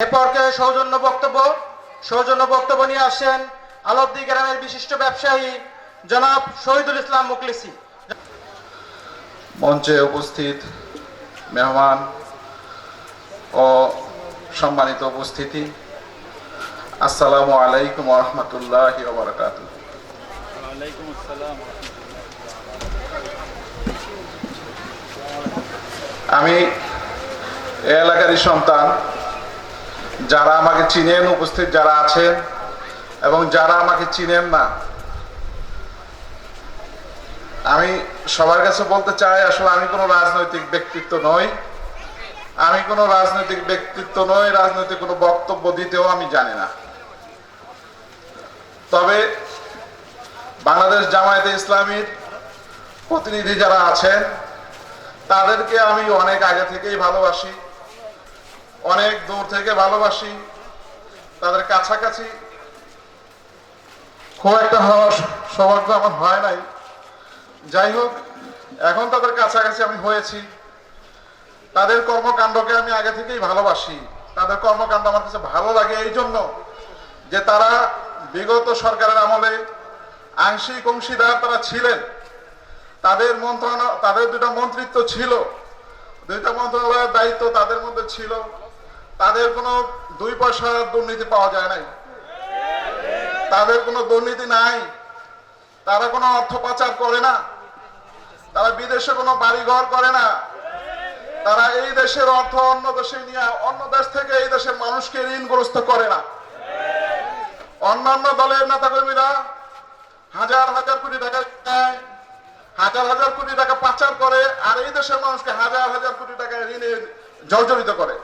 সৌজন্য বক্তব্য সৌজন্য বক্তব্য নিয়ে আসছেন আলবদি গ্রামের বিশিষ্ট ব্যবসায়ী জনাব শহীদুল ইসলাম মুকলিসি মঞ্চে উপস্থিত মেহমান ও সম্মানিত উপস্থিতি। আসসালামু আলাইকুম রহমতুল্লাহ আমি এলাকারই সন্তান যারা আমাকে চিনেন, উপস্থিত যারা আছেন এবং যারা আমাকে চিনেন না, আমি সবার কাছে বলতে চাই, আসলে আমি কোনো রাজনৈতিক ব্যক্তিত্ব নই। আমি কোনো রাজনৈতিক ব্যক্তিত্ব নই, রাজনৈতিক কোনো বক্তব্য দিতেও আমি জানি না। তবে বাংলাদেশ জামায়াতে ইসলামীর প্রতিনিধি যারা আছেন, তাদেরকে আমি অনেক আগে থেকেই ভালোবাসি। অনেক দূর থেকে ভালোবাসি, তাদের কাছাকাছি। খুব একটা হওয়ার সৌভাগ্য আমার হয় নাই। যাই হোক, এখন তাদের কাছাকাছি আমি হয়েছি। তাদের কর্মকাণ্ডকে আমি আগে থেকেই ভালোবাসি। তাদের কর্মকাণ্ড আমার কাছে ভালো লাগে এই জন্য যে তারা বিগত সরকারের আমলে আংশিক অংশীদার তারা ছিলেন। তাদের মন্ত্রণালয় তাদের দুটা মন্ত্রিত্ব ছিল। দুইটা মন্ত্রণালয়ের দায়িত্ব তাদের মধ্যে ছিল। তাদের কোনো দুই পয়সার দুর্নীতি পাওয়া যায় নাই। তাদের কোনো দুর্নীতি নাই। তারা কোনো অর্থ পাচার করে না। তারা বিদেশে কোনো বাড়িঘর করে না। তারা এই দেশের অর্থ অন্য দেশে নিয়ে, অন্য দেশ থেকে এই দেশের মানুষকে ঋণগ্রস্ত করে না। অন্যান্য দলের নেতাকর্মীরা হাজার হাজার কোটি টাকা হাজার হাজার কোটি টাকা পাচার করে, আর এই দেশের মানুষকে হাজার হাজার কোটি টাকা ঋণে জর্জরিত করে।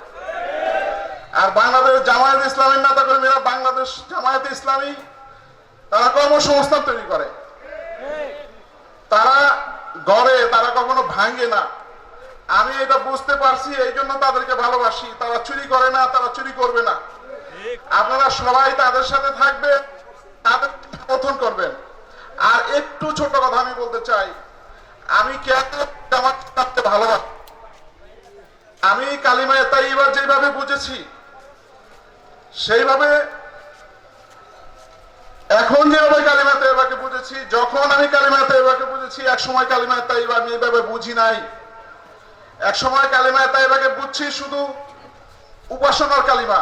আর বাংলাদেশ জামায়াত ইসলামের নেতা কর্মীরা বাংলাদেশ জামায়াত ইসলামী, তারা কর্মসংস্থান তৈরি করে। তারা গড়ে, তারা কখনো ভাঙে না। আমি এটা বুঝতে পারছি, এই জন্য তাদেরকে ভালোবাসি। তারা চুরি করে না, তারা চুরি করবে না। আপনারা সবাই তাদের সাথে থাকবেন, তাদের সমর্থন করবেন। আর একটু ছোট কথা আমি বলতে চাই, আমি আমার ভালোবাসি? আমি কালিমায় তাই এবার যেভাবে বুঝেছি সেইভাবে এখন যেভাবে কালিমা তাইবাকে বুঝেছি, যখন আমি কালিমা তাইবাকে বুঝেছি, এক সময় কালিমা তাইবা আমি এইভাবে বুঝি নাই। এক সময় কালিমা তাইবাকে বুঝছি শুধু উপাসনার কালিমা।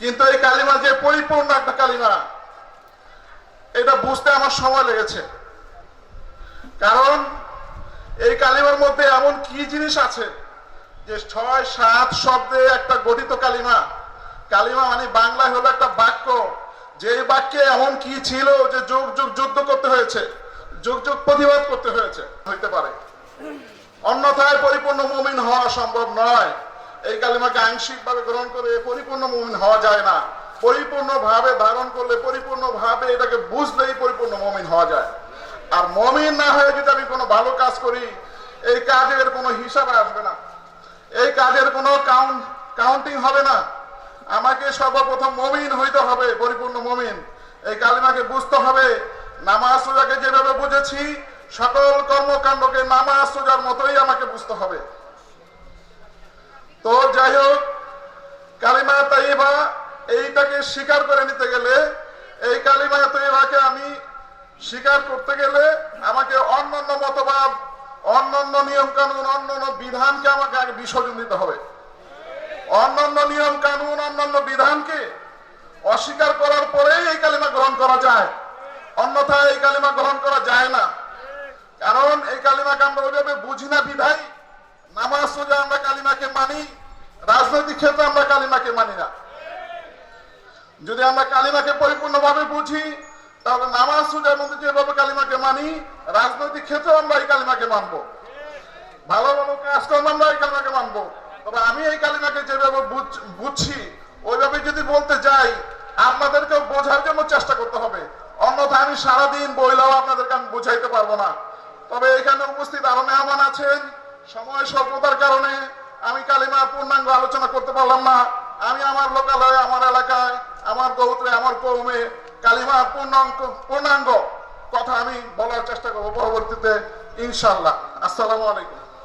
কিন্তু এই কালিমা যে পরিপূর্ণ একটা কালিমা, এটা বুঝতে আমার সময় লেগেছে। কারণ এই কালিমার মধ্যে এমন কি জিনিস আছে যে ছয়, সাত শব্দে একটা গঠিত কালিমা কালিমা মানে বাংলায় হলো একটা বাক্য। যে বাক্যে এমন কি ছিল যে যুগ যুগ যুদ্ধ করতে হয়েছে, যুগ যুগ প্রতিবাদ করতে হয়েছে, হইতে পারে। অন্যথায় পরিপূর্ণ মুমিন হওয়া সম্ভব নয়। এই কালিমাকে আংশিক ভাবে গ্রহণ করে পরিপূর্ণ মুমিন হওয়া যায় না। পরিপূর্ণ ভাবে ধারণ করলে পরিপূর্ণ ভাবে এটাকে বুঝলেই পরিপূর্ণ মমিন হওয়া যায়। আর মমিন না হয়ে যদি আমি কোনো ভালো কাজ করি, এই কাজের কোনো হিসাব আসবে না। এই কাজের কোনো কাউন্ট কাউন্টিং হবে না। আমাকে সর্বপ্রথম মমিন হইতে হবে, পরিপূর্ণ মমিন। এই কালিমাকে বুঝতে হবে। নামাজ সোজাকে যেভাবে বুঝেছি, সকল কর্মকাণ্ডকে নামাজ সোজার মতোই আমাকে বুঝতে হবে। তো যাই হোক, কালিমা তাইবা এইটাকে স্বীকার করে নিতে গেলে, এই কালিমা তাইবাকে আমি স্বীকার করতে গেলে আমাকে অন্যান্য মতবাদ, অন্যান্য নিয়ম কানুন অন্যান্য বিধানকে আমাকে আগে বিসর্জন দিতে হবে। অন্যান্য নিয়ম কানুন, অন্যান্য বিধানকে অস্বীকার করার পরেই এই কালিমা গ্রহণ করা যায়। অন্যথায় এই কালিমা গ্রহণ করা যায় না। কারণ এই কালিমাকে আমরা ওইভাবে বুঝি না বিধাই নামাজ সোজা আমরা কালিমাকে মানি, রাজনৈতিক ক্ষেত্রে আমরা কালিমাকে মানি না। যদি আমরা কালিমাকে পরিপূর্ণভাবে বুঝি, তাহলে নামাজ সোজার মধ্যে যেভাবে কালিমাকে মানি, রাজনৈতিক ক্ষেত্রে আমরা এই কালিমাকে মানবো। ভালো ভালো কাজ আমরা এই কালিমাকে মানবো। তবে আমি এই কালিমাকে যেভাবে বুঝ- বুঝছি, ওইভাবে যদি বলতে যাই, আপনাদেরকেও বোঝার জন্য চেষ্টা করতে হবে। অন্যথা আমি সারাদিন বইলাও আপনাদেরকে আমি বুঝাইতে পারব না। তবে এখানে উপস্থিত আরও মেহমান আছেন। সময় স্বল্পতার কারণে আমি কালিমা পূর্ণাঙ্গ আলোচনা করতে পারলাম না। আমি আমার লোকালয়ে, আমার এলাকায়, আমার গৌত্রে আমার কৌমে কালিমা পূর্ণাঙ্গ পূর্ণাঙ্গ কথা আমি বলার চেষ্টা করব। পরবর্তীতে ইনশাল্লাহ আসসালামু আলাইকুম।